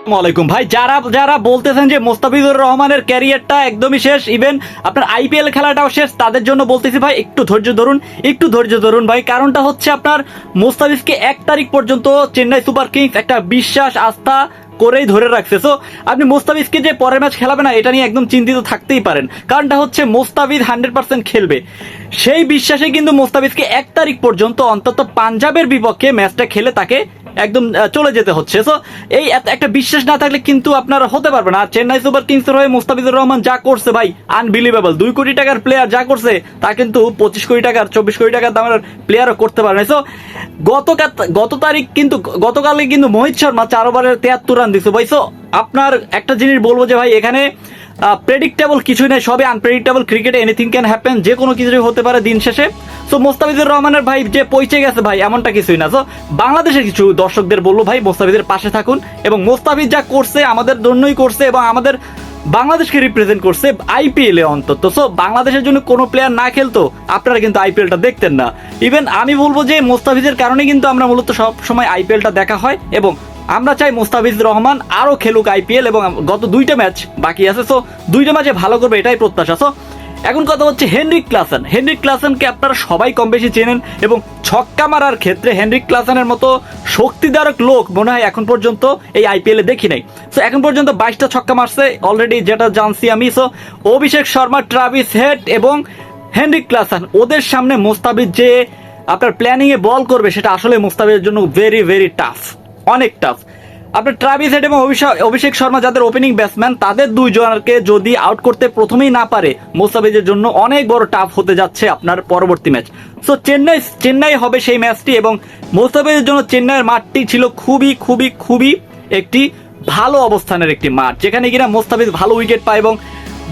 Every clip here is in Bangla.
আসসালামাইকুম ভাই, যারা যারা বলতেছেন যে মোস্তাফিজুর রহমানের ক্যারিয়ারটা একদমই শেষ ইভেন আপনার আইপিএল খেলাটাও শেষ, তাদের জন্য বলতেছি ভাই, একটু ধৈর্য ধরুন, একটু ধৈর্য ধরুন ভাই। কারণটা হচ্ছে আপনার মোস্তাফিজকে এক তারিখ পর্যন্ত চেন্নাই সুপার কিংস একটা বিশ্বাস, আস্থা করেই ধরে রাখছে। সো আপনি মোস্তাফিজকে যে পরের ম্যাচ খেলাবে না, এটা নিয়ে একদম চিন্তিত থাকতেই পারেন। কারণটা হচ্ছে মোস্তাফিজ হান্ড্রেড পার্সেন্ট খেলবে। সেই বিশ্বাসে কিন্তু মোস্তাফিজকে এক তারিখ পর্যন্ত অন্তত পাঞ্জাবের বিপক্ষে ম্যাচটা খেলে তাকে একদম চলে যেতে হচ্ছে। সো এই একটা বিশ্বাস না থাকলে কিন্তু আপনার হতে পারবে না। চেন্নাই সুপার কিংসের হয়ে মুস্তাফিজুর রহমান যা করছে ভাই আনবিলিভেবল দুই কোটি টাকার প্লেয়ার যা করছে, তা কিন্তু পঁচিশ কোটি টাকার, চব্বিশ কোটি টাকার দামের প্লেয়ারও করতে পারে না সো গত গত তারিখ কিন্তু গতকালে কিন্তু মোহিত শর্মা চার ওভারের তেয়াত্তর রান ভাই সো আপনার একটা জিনিস বলব যে ভাই, এখানে প্রেডিক্টেবল কিছুই নেই, সবই আনপ্রেডিক্টেবল ক্রিকেটে এনিথিং ক্যান হ্যাপেন যে কোনো কিছুই হতে পারে দিন শেষে। সো মোস্তাফিজুর রহমানের ভাই যে পৌঁছে গেছে ভাই, এমনটা কিছুই না। সো বাংলাদেশের কিছু দর্শকদের বলব ভাই, মোস্তাফিজের পাশে থাকুন এবং মোস্তাফিজ যা করছে, আমাদের জন্যই করছে এবং আমাদের বাংলাদেশকে রিপ্রেজেন্ট করছে আইপিএল এ অন্তত। সো বাংলাদেশের জন্য কোনো প্লেয়ার না খেলতো, আপনারা কিন্তু আইপিএলটা দেখতেন না। ইভেন আমি বলব যে, মোস্তাফিজের কারণে কিন্তু আমরা মূলত সব সময় আইপিএলটা দেখা হয় এবং আমরা চাই মোস্তাফিজ রহমান আরও খেলুক আইপিএল এবং গত দুইটা ম্যাচ বাকি আছে সো দুইটা ম্যাচে ভালো করবে এটাই প্রত্যাশা। সো এখন কথা হচ্ছে হেনরিক ক্লাসেন। হেনরিক ক্লাসেনকে আপনারা সবাই কম বেশি চেনেন এবং ছক্কা মারার ক্ষেত্রে হেনরিক ক্লাসেনের মতো শক্তিদারক লোক মনে হয় এখন পর্যন্ত এই আইপিএলে দেখি নাই। সো এখন পর্যন্ত বাইশটা ছক্কা মারছে অলরেডি যেটা জানছি আমি। So Abhishek Sharma, Travis Head এবং হেনরিক ক্লাসেন, ওদের সামনে মোস্তাবিজ যে আপনার প্ল্যানিংয়ে বল করবে, সেটা আসলে মোস্তাবিজের জন্য ভেরি ভেরি টাফ অনেক টাফ আপনার ট্রাভিস হেড এবং অভিষেক শর্মা যাদের ওপেনিং ব্যাটসম্যান তাদের দুইজনকে যদি আউট করতে প্রথমেই না পারে, মোস্তাফিজের জন্য অনেক বড় টাফ হতে যাচ্ছে আপনার পরবর্তী ম্যাচ সো চেন্নাই চেন্নাই হবে সেই ম্যাচটি এবং মোস্তাফিজের জন্য চেন্নাইয়ের মাঠটি ছিল খুবই খুবই খুবই একটি ভালো অবস্থানের একটি মাঠ, যেখানে কিনা মোস্তাফিজ ভালো উইকেট পায় এবং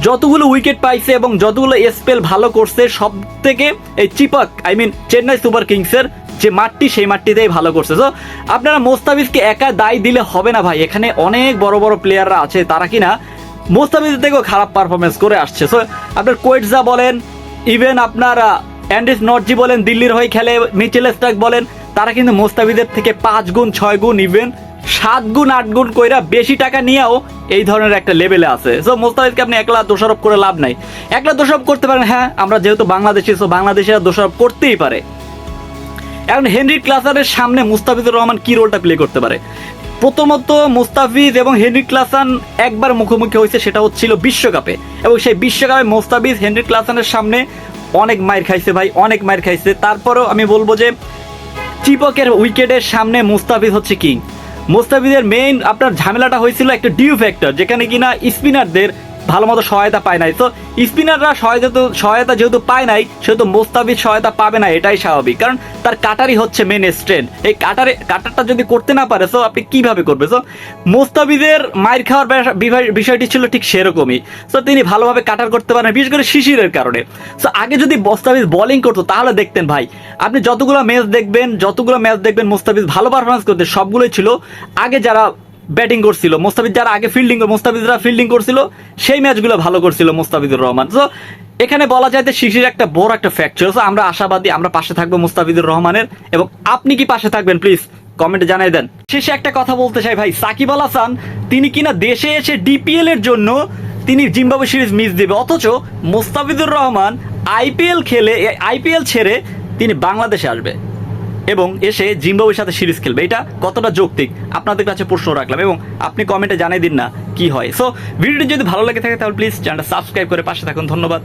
যতগুলো উইকেট পাইছে এবং যতগুলো স্পেল ভালো করছে সব থেকে এই Chepauk I mean Chennai super কিংসের যে মাঠটি সেই মাঠটিতেই ভালো করছে। তো আপনারা মোস্তাফিজকে একা দায় দিলে হবে না ভাই। এখানে অনেক বড় বড় প্লেয়াররা আছে, তারা কিনা মোস্তাফিজের থেকেও খারাপ পারফরমেন্স করে আসছে। সো আপনার কোয়েটজা বলেন ইভেন আপনার অ্যান্ডিস নটজি বলেন, দিল্লির হয়ে খেলে মিচেল স্টাক বলেন, তারা কিন্তু মোস্তাফিজের থেকে পাঁচ গুণ, ছয় গুণ ইভেন সাত গুণ, আট গুণ কইরা বেশি টাকা নিয়েও এই ধরনের একটা লেভেলে আছে। সো মোস্তাফিজকে আপনি একলা দোষারোপ করে লাভ নাই। একলা দোষারোপ করতে পারেন হ্যাঁ আমরা যেহেতু বাংলাদেশি সো বাংলাদেশিরা দোষারোপ করতেই পারে। এখন হেনরি ক্লাসারের সামনে মুস্তাফিজুর রহমান কি রোলটা প্লে করতে পারে? প্রথমত মুস্তাফিজ এবং হেনরি ক্লাসান একবার মুখোমুখি হয়েছে, সেটা হচ্ছিল বিশ্বকাপে। এবং সেই বিশ্বকাপে মুস্তাফিজ হেনরি ক্লাসানের সামনে অনেক মাইর খাইছে ভাই, অনেক মাইর খাইছে। তারপরেও আমি বলব যে চিপকের উইকেটের সামনে মুস্তাফিজ হচ্ছে কিং। মুস্তাফিজের মেইন আপনার ঝামেলাটা হয়েছিল একটা ডিউ ফ্যাক্টর যেখানে কিনা স্পিনারদের ভালো মতো সহায়তা পায় নাই। তো স্পিনাররা সহায়তা তো সহায়তা যেহেতু পায় নাই, সেহেতু মোস্তাফিজ সহায়তা পাবে না, এটাই স্বাভাবিক। কারণ তার কাটারই হচ্ছে মেন স্ট্রেন্থ এই কাটারে কাটারটা যদি করতে না পারে, তো আপনি কীভাবে করবে? তো মোস্তাফিজের মায়ের খাওয়ার বিষয়- বিষয়- বিষয়টি ছিল ঠিক সেরকমই। তো তিনি ভালোভাবে কাটার করতে পারেন, বিশেষ করে শিশিরের কারণে। তো আগে যদি মোস্তাফিজ বোলিং করতো, তাহলে দেখতেন ভাই, আপনি যতগুলো ম্যাচ দেখবেন, যতগুলো ম্যাচ দেখবেন, মোস্তাফিজ ভালো পারফরমেন্স করতে সবগুলোই ছিল। আগে যারা ব্যাটিং করছিল। মোস্তাফিজ যারা আগে ফিল্ডিং মোস্তাফিজরা ফিল্ডিং করছিল, সেই ম্যাচগুলো ভালো করছিল মোস্তাফিজুর রহমান। তো এখানে বলা যায় যে শিশির একটা বড় একটা ফ্যাক্টর তো আমরা আশাবাদী আমরা পাশে থাকব মুস্তাফিজুর রহমানের। এবং আপনি কি পাশে থাকবেন প্লিজ কমেন্টে জানাই দেন। শেষে একটা কথা বলতে চাই ভাই, সাকিব আল হাসান, তিনি কিনা দেশে এসে ডিপিএল এর জন্য তিনি জিম্বাবু সিরিজ মিস দেবে। অথচ মোস্তাফিজুর রহমান আইপিএল খেলে আইপিএল ছেড়ে তিনি বাংলাদেশে আসবে। এবং এসে জিম্বাবুয়ের সাথে সিরিজ খেলবে। এটা কতটা যৌক্তিক? আপনাদের কাছে প্রশ্ন রাখলাম এবং আপনি কমেন্টে জানিয়ে দিন না কি হয়। সো ভিডিওটি যদি ভালো লাগে থাকে তাহলে প্লিজ চ্যানেলটা সাবস্ক্রাইব করে পাশে থাকুন। ধন্যবাদ।